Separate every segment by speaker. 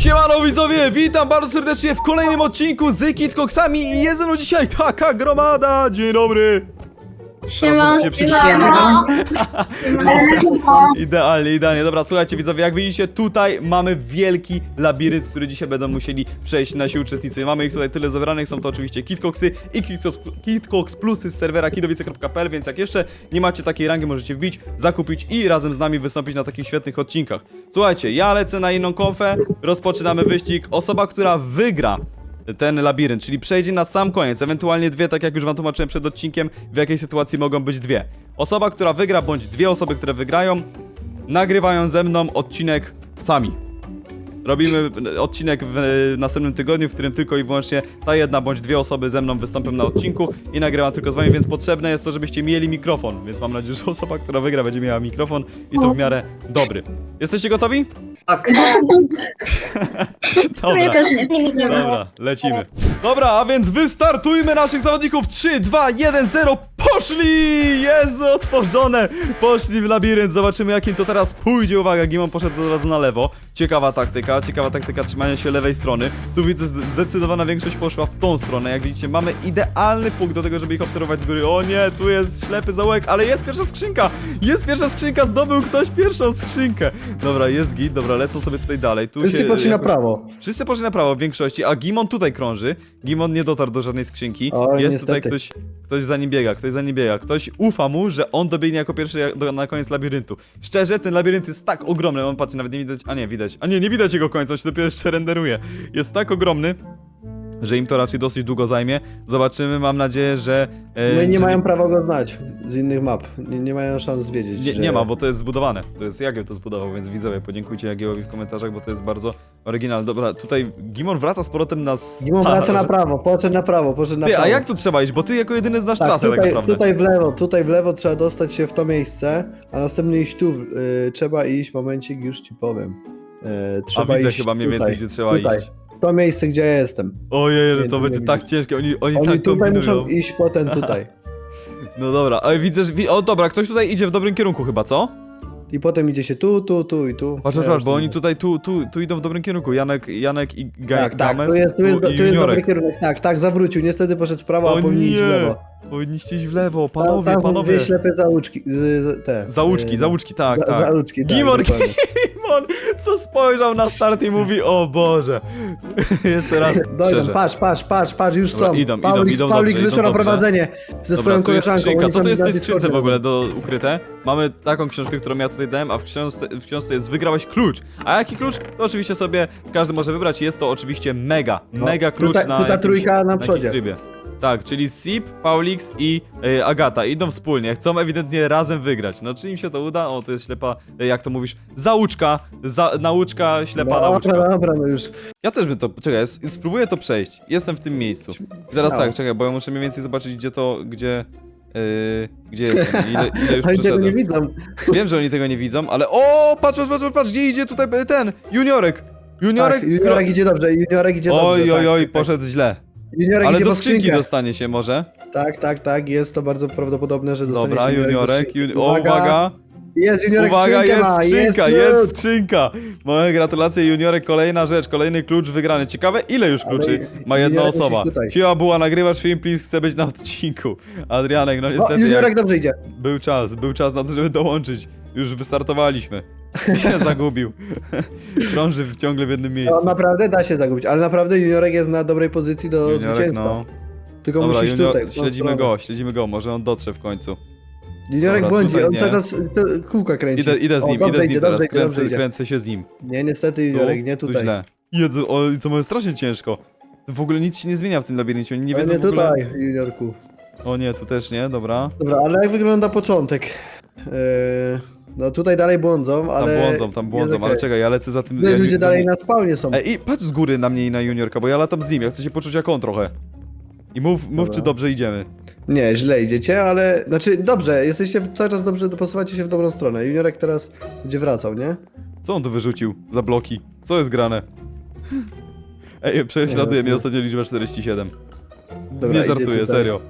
Speaker 1: Siemano widzowie, witam bardzo serdecznie w kolejnym odcinku z Kitcoxami i jest ze mną dzisiaj taka gromada. Dzień dobry.
Speaker 2: Siema.
Speaker 1: możecie przyjść.
Speaker 2: Siema.
Speaker 1: Idealnie, idealnie. Dobra, słuchajcie widzowie, jak widzicie, tutaj mamy wielki labirynt, który dzisiaj będą musieli przejść nasi uczestnicy. Mamy ich tutaj tyle zebranych, są to oczywiście Kitcoxy i Kitcox, Kitcox Plusy z serwera kidowice.pl, więc jak jeszcze nie macie takiej rangi, możecie wbić, zakupić i razem z nami wystąpić na takich świetnych odcinkach. Słuchajcie, ja lecę na inną konfę, rozpoczynamy wyścig. Osoba, która wygra ten labirynt, czyli przejdzie na sam koniec, ewentualnie dwie, tak jak już wam tłumaczyłem przed odcinkiem, w jakiej sytuacji mogą być dwie. Osoba, która wygra, bądź dwie osoby, które wygrają, nagrywają ze mną odcinek sami. Robimy odcinek w następnym tygodniu, w którym tylko i wyłącznie ta jedna bądź dwie osoby ze mną wystąpią na odcinku i nagrywam tylko z wami, więc potrzebne jest to, żebyście mieli mikrofon. Więc mam nadzieję, że osoba, która wygra, będzie miała mikrofon i to w miarę dobry. Jesteście gotowi?
Speaker 3: Tak.
Speaker 2: Mnie
Speaker 1: Dobra.
Speaker 2: też nie,
Speaker 1: Dobra, lecimy. Dobra, a więc wystartujmy naszych zawodników. 3, 2, 1, 0, poszli! Jest otworzone! Poszli w labirynt, zobaczymy jakim to teraz pójdzie. Uwaga, Gimon poszedł od razu na lewo. Ciekawa taktyka, ciekawa taktyka trzymania się lewej strony. Tu widzę, zde- zdecydowana większość poszła w tą stronę. Jak widzicie, mamy idealny punkt do tego, żeby ich obserwować z góry. O nie, tu jest ślepy zaułek, ale jest pierwsza skrzynka! Jest pierwsza skrzynka, zdobył ktoś pierwszą skrzynkę. Dobra, jest git, dobra, lecą sobie tutaj dalej. Tu
Speaker 3: Wszyscy
Speaker 1: się
Speaker 3: na
Speaker 1: jakoś-
Speaker 3: prawo.
Speaker 1: Wszyscy poszli na prawo w większości, a Gimon tutaj krąży. Gimon nie dotarł do żadnej skrzynki.
Speaker 3: Oj,
Speaker 1: Jest
Speaker 3: niestety.
Speaker 1: tutaj ktoś, ktoś za nim biega, ktoś za nim biega. Ktoś ufa mu, że on dobiegnie jako pierwszy jak- do, na koniec labiryntu. Szczerze, ten labirynt jest tak ogromny, on patrzy, nawet nie widać, a nie, widać. A nie, nie widać jego końca, on się dopiero jeszcze renderuje. Jest tak ogromny, że im to raczej dosyć długo zajmie. Zobaczymy, mam nadzieję, że... e,
Speaker 3: No i nie
Speaker 1: że
Speaker 3: mają prawa go znać z innych map. Nie, nie mają szans wiedzieć.
Speaker 1: Nie,
Speaker 3: że...
Speaker 1: nie ma, bo to jest zbudowane. To jest Jagieł to zbudował, więc widzowie, podziękujcie Jagiełowi w komentarzach, bo to jest bardzo oryginalne. Dobra, tutaj Gimon wraca z powrotem na...
Speaker 3: Gimon wraca na prawo, poszedł na prawo, poszedł na
Speaker 1: Ty,
Speaker 3: prawo.
Speaker 1: a jak tu trzeba iść? Bo ty jako jedyny znasz
Speaker 3: tak,
Speaker 1: trasę tak
Speaker 3: tutaj,
Speaker 1: naprawdę.
Speaker 3: tutaj w lewo, tutaj w lewo trzeba dostać się w to miejsce, a następnie iść tu. Y, trzeba iść, momencik, już ci powiem. Y,
Speaker 1: A
Speaker 3: trzeba
Speaker 1: widzę
Speaker 3: iść
Speaker 1: chyba mniej
Speaker 3: tutaj,
Speaker 1: więcej, gdzie trzeba
Speaker 3: tutaj.
Speaker 1: iść.
Speaker 3: To miejsce, gdzie ja jestem.
Speaker 1: Ojej,
Speaker 3: Nie,
Speaker 1: to
Speaker 3: nie
Speaker 1: będzie tak ciężkie, oni, oni,
Speaker 3: Oni
Speaker 1: tak
Speaker 3: tutaj
Speaker 1: kombinują.
Speaker 3: muszą iść potem tutaj.
Speaker 1: No dobra, ale widzę, że... wi- O dobra, ktoś tutaj idzie w dobrym kierunku chyba, co?
Speaker 3: I potem idzie się tu, tu, tu i tu.
Speaker 1: Patrz, patrz,
Speaker 3: już
Speaker 1: bo oni tutaj tu, tu, tu idą w dobrym kierunku. Janek, Janek i Ga
Speaker 3: Tak, tak,
Speaker 1: Games,
Speaker 3: tu jest, tu jest,
Speaker 1: i
Speaker 3: tu jest dobry
Speaker 1: Juniorek.
Speaker 3: kierunek. Tak, tak, zawrócił. Niestety poszedł w prawo,
Speaker 1: O
Speaker 3: a powinien iść w
Speaker 1: nie!
Speaker 3: lewo.
Speaker 1: Powinniście iść w lewo, panowie,
Speaker 3: tam są
Speaker 1: panowie.
Speaker 3: dwie ślepe załuczki. y, z- Te, y,
Speaker 1: załuczki, tak,
Speaker 3: za-
Speaker 1: tak.
Speaker 3: Załuczki, tak,
Speaker 1: Gimor,
Speaker 3: dokładnie.
Speaker 1: Co spojrzał na start i mówi, o Boże. Jeszcze raz,
Speaker 3: Dojdą,
Speaker 1: szczerze.
Speaker 3: patrz, patrz, patrz, patrz, już
Speaker 1: Dobra,
Speaker 3: są.
Speaker 1: idą, idą,
Speaker 3: Paulik,
Speaker 1: idą
Speaker 3: Paulik
Speaker 1: dobrze,
Speaker 3: wyszło
Speaker 1: idą
Speaker 3: na
Speaker 1: dobrze.
Speaker 3: prowadzenie ze
Speaker 1: Dobra,
Speaker 3: swoją
Speaker 1: tu jest
Speaker 3: koleżanką.
Speaker 1: skrzynka.
Speaker 3: oni
Speaker 1: Co
Speaker 3: są
Speaker 1: to jest w tej skrzynce w ogóle do ukryte? Mamy taką książkę, którą ja tutaj dałem, a w książce, w książce jest wygrałeś klucz. A jaki klucz? To oczywiście sobie każdy może wybrać. Jest to oczywiście mega,
Speaker 3: No,
Speaker 1: mega klucz
Speaker 3: tutaj-
Speaker 1: na
Speaker 3: tutaj
Speaker 1: jakimś-
Speaker 3: trójka na
Speaker 1: jakimś
Speaker 3: przodzie.
Speaker 1: trybie. Tak, czyli Sip, Paulix i e, Agata idą wspólnie, chcą ewidentnie razem wygrać. No czy im się to uda? O, to jest ślepa, e, jak to mówisz, zauczka, za, nauczka, ślepa nauczka.
Speaker 3: Dobra, dobra, no już.
Speaker 1: Ja też bym to, czekaj, s- spróbuję to przejść. Jestem w tym miejscu. I teraz tak, czekaj, bo ja muszę mniej więcej zobaczyć, gdzie to, gdzie, yy, gdzie jestem, ile, ile już
Speaker 3: Oni tego nie
Speaker 1: przeszedłem.
Speaker 3: widzą.
Speaker 1: Wiem, że oni tego nie widzą, ale o, patrz, patrz, patrz, patrz, gdzie idzie tutaj e, ten, juniorek. Juniorek,
Speaker 3: Tak, juniorek idzie dobrze, juniorek idzie dobrze.
Speaker 1: oj,
Speaker 3: tak,
Speaker 1: oj, oj,
Speaker 3: tak, tak.
Speaker 1: poszedł źle.
Speaker 3: Juniorek
Speaker 1: Ale
Speaker 3: idzie
Speaker 1: do
Speaker 3: po
Speaker 1: skrzynki
Speaker 3: skrzynkę.
Speaker 1: dostanie się może.
Speaker 3: Tak, tak, tak, jest to bardzo prawdopodobne, że dostanie
Speaker 1: Dobra,
Speaker 3: się do
Speaker 1: juniorek,
Speaker 3: skrzynki.
Speaker 1: juni o, uwaga,
Speaker 3: Jest juniorek
Speaker 1: uwaga,
Speaker 3: skrzynkę
Speaker 1: jest
Speaker 3: ma,
Speaker 1: skrzynka,
Speaker 3: jest,
Speaker 1: jest
Speaker 3: klucz.
Speaker 1: skrzynka. Moje gratulacje, juniorek, kolejna rzecz, kolejny klucz wygrany. Ciekawe, ile już
Speaker 3: Ale
Speaker 1: kluczy ma jedna
Speaker 3: juniorek
Speaker 1: osoba.
Speaker 3: musisz tutaj.
Speaker 1: Siła była, nagrywasz film, please, chcę być na odcinku. Adrianek, no
Speaker 3: O,
Speaker 1: niestety,
Speaker 3: juniorek
Speaker 1: jak
Speaker 3: dobrze idzie.
Speaker 1: był czas, był czas na to, żeby dołączyć. Już wystartowaliśmy. się zagubił. Krąży w- ciągle w jednym
Speaker 3: No,
Speaker 1: miejscu.
Speaker 3: naprawdę da się zagubić, ale naprawdę juniorek jest na dobrej pozycji do
Speaker 1: Juniorek,
Speaker 3: zwycięstwa.
Speaker 1: no.
Speaker 3: Tylko
Speaker 1: Dobra,
Speaker 3: musisz
Speaker 1: junior,
Speaker 3: tutaj. w tą
Speaker 1: śledzimy
Speaker 3: stronę.
Speaker 1: go, śledzimy go, może on dotrze w końcu.
Speaker 3: Juniorek
Speaker 1: Dobra,
Speaker 3: błądzi,
Speaker 1: tutaj
Speaker 3: on
Speaker 1: nie.
Speaker 3: cały czas te kółka kręci.
Speaker 1: Idę, idę z
Speaker 3: O,
Speaker 1: nim,
Speaker 3: dobrze
Speaker 1: idę z nim
Speaker 3: idzie,
Speaker 1: teraz,
Speaker 3: dobrze idzie, dobrze
Speaker 1: kręcę,
Speaker 3: idzie.
Speaker 1: kręcę się z nim.
Speaker 3: Nie, niestety juniorek, nie
Speaker 1: tu
Speaker 3: tutaj.
Speaker 1: źle. Jezu, o, to może strasznie ciężko. W ogóle nic się nie zmienia w tym labiryncie, oni nie
Speaker 3: Ale
Speaker 1: wiedzą
Speaker 3: nie
Speaker 1: w ogóle...
Speaker 3: tutaj, juniorku.
Speaker 1: O nie, tu też nie, dobra.
Speaker 3: Dobra, ale jak wygląda początek? Yy, no tutaj dalej błądzą,
Speaker 1: Tam
Speaker 3: ale...
Speaker 1: błądzą, tam błądzą, ale czekaj, ja lecę za tym... Ja nie
Speaker 3: ludzie
Speaker 1: chcę-
Speaker 3: dalej na spawnie są.
Speaker 1: Ej, i patrz z góry na mnie i na juniorka, bo ja latam z nim, ja chcę się poczuć jak on trochę. I mów, mów
Speaker 3: Dobra.
Speaker 1: czy dobrze idziemy.
Speaker 3: Nie, źle idziecie, ale... Znaczy, dobrze, jesteście cały czas dobrze, posuwacie się w dobrą stronę. Juniorek teraz będzie wracał, nie?
Speaker 1: Co on tu wyrzucił za bloki? Co jest grane? Ej, prześladuje
Speaker 3: Nie,
Speaker 1: mnie
Speaker 3: nie.
Speaker 1: ostatnio liczba 47.
Speaker 3: Dobra,
Speaker 1: nie
Speaker 3: idzie
Speaker 1: żartuję,
Speaker 3: tutaj.
Speaker 1: serio.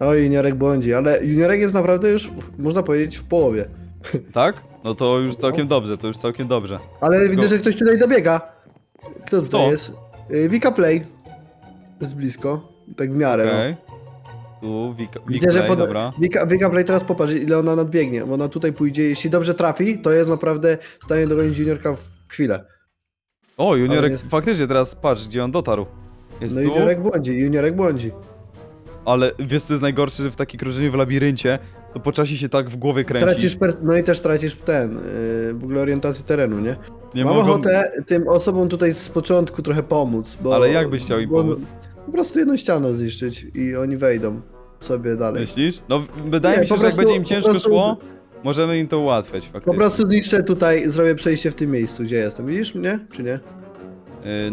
Speaker 3: Oj, juniorek błądzi, ale juniorek jest naprawdę już, można powiedzieć, w połowie.
Speaker 1: Tak? No to już całkiem dobrze, to już całkiem dobrze.
Speaker 3: Ale widzę,
Speaker 1: Go.
Speaker 3: że ktoś tutaj dobiega. Kto tutaj
Speaker 1: Kto?
Speaker 3: jest? Y, Vika Play. Jest blisko. Tak w miarę. no.
Speaker 1: Okej. Tu, Wika,
Speaker 3: Widzę, że
Speaker 1: Play,
Speaker 3: pod...
Speaker 1: dobra.
Speaker 3: Wika, Wika Play teraz popatrz, ile ona nadbiegnie. Bo ona tutaj pójdzie. Jeśli dobrze trafi, to jest naprawdę w stanie dogonić juniorka w chwilę.
Speaker 1: O, juniorek,
Speaker 3: nie-
Speaker 1: faktycznie teraz patrz, gdzie on dotarł. Jest
Speaker 3: No
Speaker 1: tu,
Speaker 3: juniorek błądzi, juniorek błądzi.
Speaker 1: ale wiesz co jest najgorsze, że w takiej krążeniu w labiryncie, to po czasie się tak w głowie kręci.
Speaker 3: Tracisz per... No i też tracisz ten, yy, w ogóle orientację terenu, nie?
Speaker 1: nie
Speaker 3: Mam
Speaker 1: mogą...
Speaker 3: ochotę tym osobom tutaj z początku trochę pomóc, bo...
Speaker 1: Ale jak byś chciał im
Speaker 3: bo-
Speaker 1: pomóc?
Speaker 3: Po prostu jedną ścianę zniszczyć i oni wejdą sobie dalej.
Speaker 1: Myślisz? No, w- wydaje
Speaker 3: Nie,
Speaker 1: mi się,
Speaker 3: po
Speaker 1: że jak będzie im
Speaker 3: po
Speaker 1: ciężko
Speaker 3: prostu-
Speaker 1: szło, możemy im to ułatwiać faktycznie.
Speaker 3: Po prostu zniszczę tutaj, zrobię przejście w tym miejscu, gdzie jestem. Widzisz mnie, czy nie?
Speaker 1: Yy,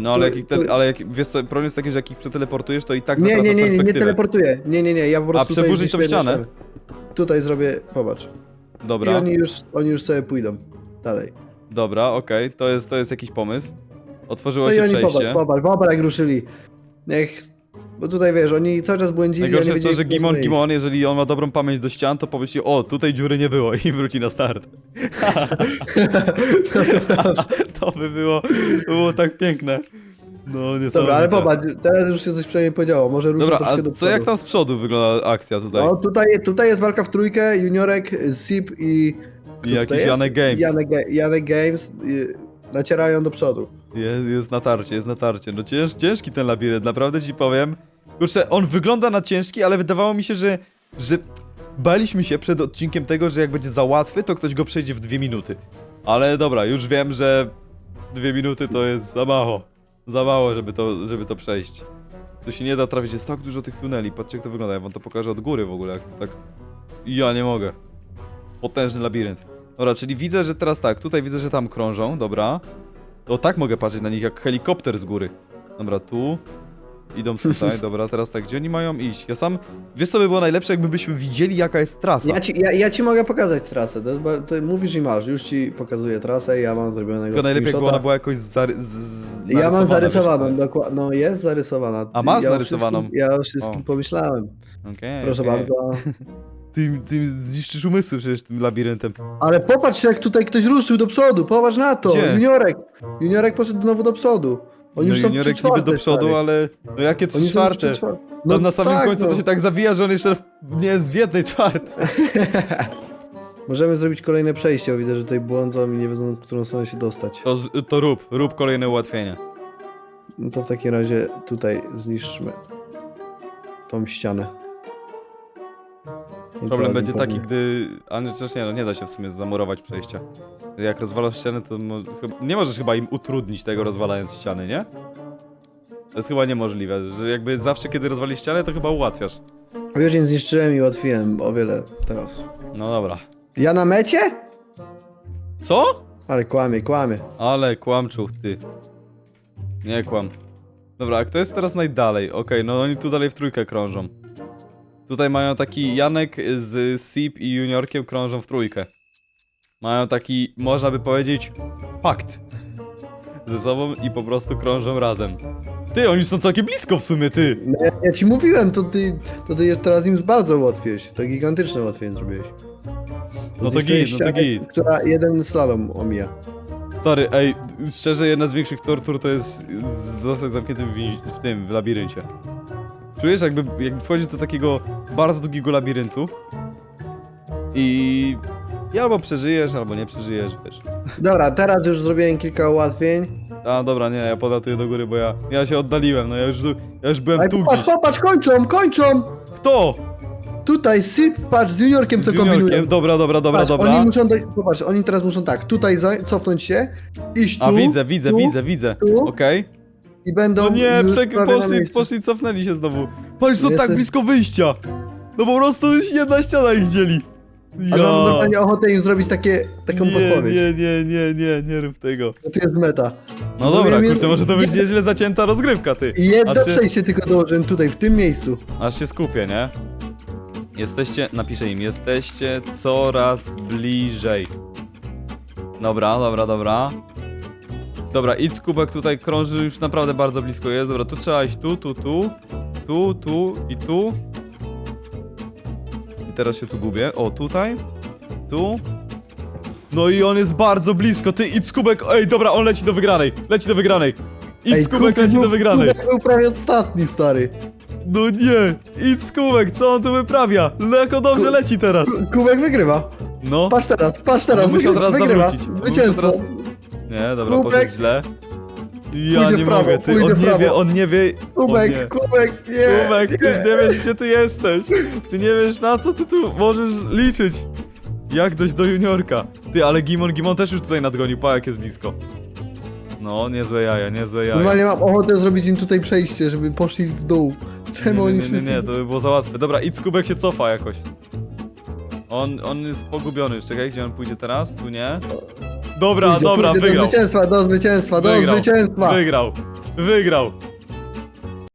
Speaker 1: no ale, jak ich te, ale jak, wiesz co, problem jest taki, że jak ich przeteleportujesz, to i tak
Speaker 3: Nie,
Speaker 1: zatracasz
Speaker 3: nie, nie, nie, nie
Speaker 1: perspektywę.
Speaker 3: teleportuję. Nie, nie, nie, ja po prostu tutaj
Speaker 1: przeburzyć tą
Speaker 3: zniszczę jedną
Speaker 1: ścianę?
Speaker 3: Tutaj zrobię, popatrz. I
Speaker 1: Dobra,
Speaker 3: oni już, oni już sobie pójdą dalej.
Speaker 1: dobra, okej, to, jest, to jest jakiś pomysł. Otworzyło
Speaker 3: No i
Speaker 1: się
Speaker 3: oni
Speaker 1: przejście.
Speaker 3: popatrz, popatrz, popatrz jak ruszyli. Niech... Bo tutaj wiesz, oni cały czas błędzili,
Speaker 1: Najgorsze
Speaker 3: ja nie
Speaker 1: jest to,
Speaker 3: wiedzieli,
Speaker 1: że
Speaker 3: gdzie
Speaker 1: Gimon. Gimon, jeżeli on ma dobrą pamięć do ścian, to pomyśli, o, tutaj dziury nie było i wróci na start. to by było, było tak piękne. No, niesamowite.
Speaker 3: Dobra, ale popatrz, teraz już się coś przynajmniej podziało, może ruszyć
Speaker 1: Dobra,
Speaker 3: troszkę
Speaker 1: a
Speaker 3: do
Speaker 1: co jak tam z przodu wygląda akcja tutaj?
Speaker 3: No tutaj, tutaj jest walka w trójkę, Juniorek, Sip i... kto
Speaker 1: I jakiś
Speaker 3: tutaj jest?
Speaker 1: Janek Games.
Speaker 3: Janek, Ga- Janek Games y, nacierają do przodu.
Speaker 1: Jest, jest natarcie, jest natarcie. No cięż, ciężki ten labirynt, naprawdę ci powiem. Kurczę, on wygląda na ciężki, ale wydawało mi się, że, że baliśmy się przed odcinkiem tego, że jak będzie za łatwy, to ktoś go przejdzie w dwie minuty. Ale dobra, już wiem, że dwie minuty to jest za mało. Za mało, żeby to, żeby to przejść. Tu się nie da trafić, jest tak dużo tych tuneli. Patrzcie jak to wygląda, ja wam to pokażę od góry w ogóle, jak to tak... Ja nie mogę. Potężny labirynt. Dobra, czyli widzę, że teraz tak, tutaj widzę, że tam krążą, dobra. To tak mogę patrzeć na nich jak helikopter z góry. Dobra, tu. Idą tutaj, dobra, teraz tak, gdzie oni mają iść? Ja sam, wiesz co by było najlepsze, jakby byśmy widzieli jaka jest trasa.
Speaker 3: Ja ci, ja, ja ci mogę pokazać trasę, to jest, bar- ty mówisz i masz, już ci pokazuję trasę, ja mam zrobionego
Speaker 1: Tylko najlepiej jakby ona
Speaker 3: screenshota.
Speaker 1: była jakoś zary, z, z,
Speaker 3: Ja mam
Speaker 1: narysowana,
Speaker 3: zarysowaną, dokładnie, no jest zarysowana.
Speaker 1: A masz
Speaker 3: ja o
Speaker 1: narysowaną?
Speaker 3: wszystkim- Ja o wszystkim
Speaker 1: O.
Speaker 3: pomyślałem?
Speaker 1: Okej,
Speaker 3: proszę
Speaker 1: okej.
Speaker 3: bardzo.
Speaker 1: Ty, ty zniszczysz umysły przecież tym labiryntem.
Speaker 3: Ale popatrz jak tutaj ktoś ruszył do przodu, popatrz na to,
Speaker 1: Gdzie?
Speaker 3: Juniorek, Juniorek poszedł znowu do przodu. Oni
Speaker 1: no
Speaker 3: już są
Speaker 1: juniorek niby do przodu,
Speaker 3: stary.
Speaker 1: ale no jakie trzy czwarte?
Speaker 3: trzy czwarte.
Speaker 1: No, na samym
Speaker 3: tak,
Speaker 1: końcu
Speaker 3: no.
Speaker 1: to się tak zawija, że on jeszcze w, nie jest w jednej czwartej.
Speaker 3: Możemy zrobić kolejne przejście, bo widzę, że tutaj błądzą i nie wiedzą, w którą stronę się dostać.
Speaker 1: To, z- to rób, rób kolejne ułatwienie.
Speaker 3: No to w takim razie tutaj zniszczmy tą ścianę.
Speaker 1: Problem będzie taki, gdy... A nie, chociaż nie, no nie da się w sumie zamurować przejścia. Jak rozwalasz ścianę, to mo... chyba- nie możesz chyba im utrudnić tego rozwalając ściany, nie? To jest chyba niemożliwe, że jakby zawsze kiedy rozwalisz ścianę, to chyba ułatwiasz.
Speaker 3: Już im zniszczyłem i ułatwiłem o wiele teraz.
Speaker 1: No dobra.
Speaker 3: Ja na mecie?
Speaker 1: Co?
Speaker 3: Ale kłamie, kłamie.
Speaker 1: Ale kłamczuch, ty. Nie kłam. Dobra, a kto jest teraz najdalej? Okej, no oni tu dalej w trójkę krążą. Tutaj mają taki Janek z Sip i Juniorkiem krążą w trójkę. Mają taki, można by powiedzieć, pakt ze sobą i po prostu krążą razem. Ty, oni są całkiem blisko w sumie, ty!
Speaker 3: No ja, ja ci mówiłem, to ty, to ty teraz im bardzo ułatwiłeś. To gigantyczne ułatwienie zrobiłeś.
Speaker 1: No to git, no to git.
Speaker 3: Która jeden slalom omija.
Speaker 1: Stary, ej, szczerze, jedna z większych tortur to jest zostać zamkniętym w, w tym, w labiryncie. Czujesz, jakby, jakby wchodzisz do takiego bardzo długiego labiryntu i... i albo przeżyjesz, albo nie przeżyjesz, wiesz.
Speaker 3: Dobra, teraz już zrobiłem kilka ułatwień.
Speaker 1: A, dobra, nie, ja podatuję do góry, bo ja, ja się oddaliłem, no ja już, tu- ja już byłem
Speaker 3: Ej,
Speaker 1: tu
Speaker 3: popatrz,
Speaker 1: gdzieś.
Speaker 3: popatrz, kończą, kończą!
Speaker 1: Kto?
Speaker 3: Tutaj Sip, patrz, z juniorkiem co
Speaker 1: Z
Speaker 3: kombinują.
Speaker 1: juniorkiem? Dobra, dobra, dobra,
Speaker 3: Patrz,
Speaker 1: dobra.
Speaker 3: Oni muszą, do, popatrz, oni teraz muszą tak, tutaj za, cofnąć się, iść tu
Speaker 1: A, widzę, widzę,
Speaker 3: tu,
Speaker 1: widzę, widzę.
Speaker 3: tu.
Speaker 1: Okej.
Speaker 3: I będą
Speaker 1: No nie,
Speaker 3: już
Speaker 1: przek-
Speaker 3: prawie na
Speaker 1: poszli,
Speaker 3: miejscu.
Speaker 1: poszli, cofnęli się znowu. Patrz, są tak
Speaker 3: Jestem-
Speaker 1: blisko wyjścia. No po prostu jedna ściana ich dzieli.
Speaker 3: A mam normalnie ochotę im zrobić takie, taką
Speaker 1: nie,
Speaker 3: podpowiedź.
Speaker 1: Nie, nie, nie, nie, nie rób tego.
Speaker 3: To tu jest meta.
Speaker 1: No
Speaker 3: Zrobiłem
Speaker 1: dobra,
Speaker 3: jed-
Speaker 1: kurczę, może to być nieźle zacięta rozgrywka, ty.
Speaker 3: Jedno
Speaker 1: Aż się,
Speaker 3: przejście tylko dołożyłem tutaj, w tym miejscu.
Speaker 1: aż się skupię, nie? Jesteście, napiszę im, jesteście coraz bliżej. Dobra, dobra, dobra. Dobra, idź kubek tutaj krąży już naprawdę bardzo blisko jest. Dobra, tu trzeba iść tu, tu, tu, tu, tu i tu. I teraz się tu gubię. O, tutaj, tu. No i on jest bardzo blisko. Ty idź kubek. Ej, dobra, on leci do wygranej. Leci do wygranej. Idź kubek leci do wygranej.
Speaker 3: Kubek był prawie ostatni, stary.
Speaker 1: No nie, idź kubek, co on tu wyprawia? Leko dobrze leci teraz.
Speaker 3: Ku- Kubek wygrywa.
Speaker 1: No.
Speaker 3: Patrz teraz, patrz teraz,
Speaker 1: No
Speaker 3: wygrywa,
Speaker 1: teraz
Speaker 3: wygrywa.
Speaker 1: zawrócić.
Speaker 3: Zwycięstwo.
Speaker 1: teraz- Nie, dobra,
Speaker 3: Kubek.
Speaker 1: poszedł źle. Ja
Speaker 3: Pójdzie
Speaker 1: nie
Speaker 3: prawo,
Speaker 1: mogę, ty,
Speaker 3: pójdzie
Speaker 1: on nie
Speaker 3: prawo.
Speaker 1: wie, on nie wie. nie.
Speaker 3: Kubek, kubek, nie.
Speaker 1: Kubek, ty nie wiesz gdzie ty jesteś. Ty nie wiesz na co ty tu możesz liczyć. Jak dojść do juniorka? Ty, ale Gimon, Gimon też już tutaj nadgonił, pa jak jest blisko. No, niezłe jaja, niezłe jaja.
Speaker 3: Normalnie mam ochotę zrobić im tutaj przejście, żeby poszli w dół. Czemu
Speaker 1: nie,
Speaker 3: oni
Speaker 1: nie, nie,
Speaker 3: wszyscy...
Speaker 1: nie, to by było za łatwe. Dobra, idź Kubek się cofa jakoś. On, on jest pogubiony. Czekaj, gdzie on pójdzie teraz? Tu nie. Dobra,
Speaker 3: Pójdzie,
Speaker 1: dobra,
Speaker 3: pójdzie
Speaker 1: wygrał.
Speaker 3: Do zwycięstwa, do zwycięstwa, do
Speaker 1: Wygrał.
Speaker 3: zwycięstwa.
Speaker 1: Wygrał. Wygrał.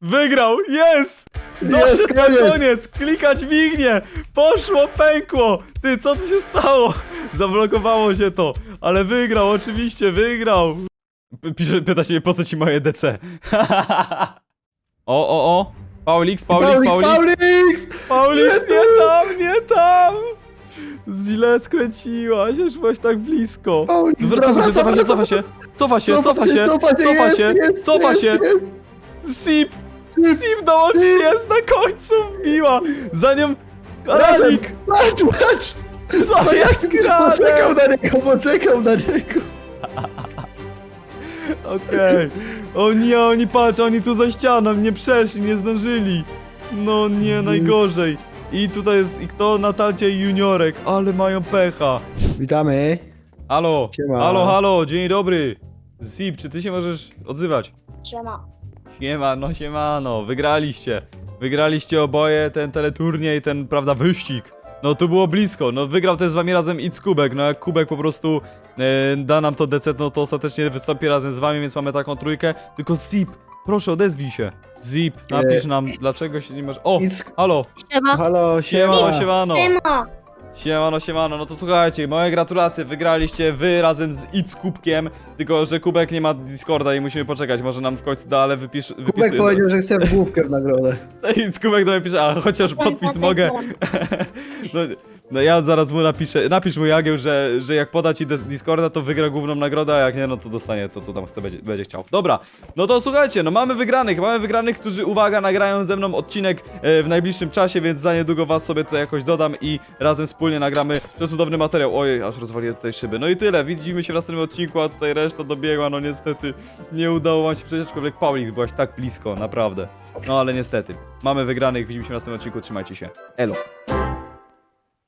Speaker 1: Wygrał! Jest! Doszedł na
Speaker 3: koniec.
Speaker 1: Klikać mignie! Poszło, pękło! Ty, co tu się stało? Zablokowało się to, ale wygrał, oczywiście, wygrał! Pisze, pyta się mnie, po co ci moje DC? o, o, o! Paulix, Paulix, Paulix!
Speaker 3: Paulix!
Speaker 1: Paulix, nie tam, nie tam! Źle skręciłaś, aż byłaś tak blisko.
Speaker 3: Paulix,
Speaker 1: Zwraca się, cofa się, cofa się, cofa się, cofa się,
Speaker 3: cofa się,
Speaker 1: cofa się. Zip!
Speaker 3: Zip,
Speaker 1: dołącz
Speaker 3: Zip.
Speaker 1: jest na końcu wbiła! Za nią. Razik!
Speaker 3: Patrz, patrz!
Speaker 1: Co jest
Speaker 3: Poczekał
Speaker 1: grane?
Speaker 3: na niego, poczekał na niego.
Speaker 1: Okej. O nie, oni patrz, oni tu za ścianą, nie przeszli, nie zdążyli. No nie, najgorzej. I tutaj jest, i kto? Natalcia i Juniorek, ale mają pecha.
Speaker 3: Witamy.
Speaker 1: Halo,
Speaker 3: Siema.
Speaker 1: halo, halo, dzień dobry. Zip, czy ty się możesz odzywać?
Speaker 2: Siema.
Speaker 1: Siema, no siemano, wygraliście. Wygraliście oboje ten teleturniej, ten, prawda, wyścig. No tu było blisko, no wygrał też z wami razem Idz Kubek, no jak Kubek po prostu e, da nam to DC, no to ostatecznie wystąpi razem z wami, więc mamy taką trójkę. Tylko Zip, proszę odezwij się. Zip, napisz nam, dlaczego się nie masz... O,
Speaker 3: Idz-
Speaker 1: halo,
Speaker 2: Siema.
Speaker 3: Halo, siema.
Speaker 1: siemano, siemano.
Speaker 2: Siema.
Speaker 1: Siemano, siemano, no to słuchajcie, moje gratulacje, wygraliście wy razem z Idz Kubkiem, tylko że Kubek nie ma Discorda i musimy poczekać, może nam w końcu da, ale wypisz...
Speaker 3: Kubek
Speaker 1: wypisz
Speaker 3: powiedział, że chce w główkę w nagrodę.
Speaker 1: Kubek do mnie pisze, a chociaż podpis mogę. No, no ja zaraz mu napiszę, napisz mu Jagieł, że, że jak poda ci Discorda, to wygra główną nagrodę, a jak nie, no to dostanie to, co tam chce, będzie, będzie chciał. Dobra, no to słuchajcie, no mamy wygranych, mamy wygranych, którzy, uwaga, nagrają ze mną odcinek e, w najbliższym czasie, więc za niedługo was sobie tutaj jakoś dodam i razem wspólnie nagramy przecudowny materiał. Ojej, aż rozwaliłem tutaj szyby. No i tyle, widzimy się w następnym odcinku, a tutaj reszta dobiegła, no niestety nie udało wam się przejść, aczkolwiek Paulik byłaś tak blisko, naprawdę. No ale niestety, mamy wygranych, widzimy się w następnym odcinku, trzymajcie się. Elo.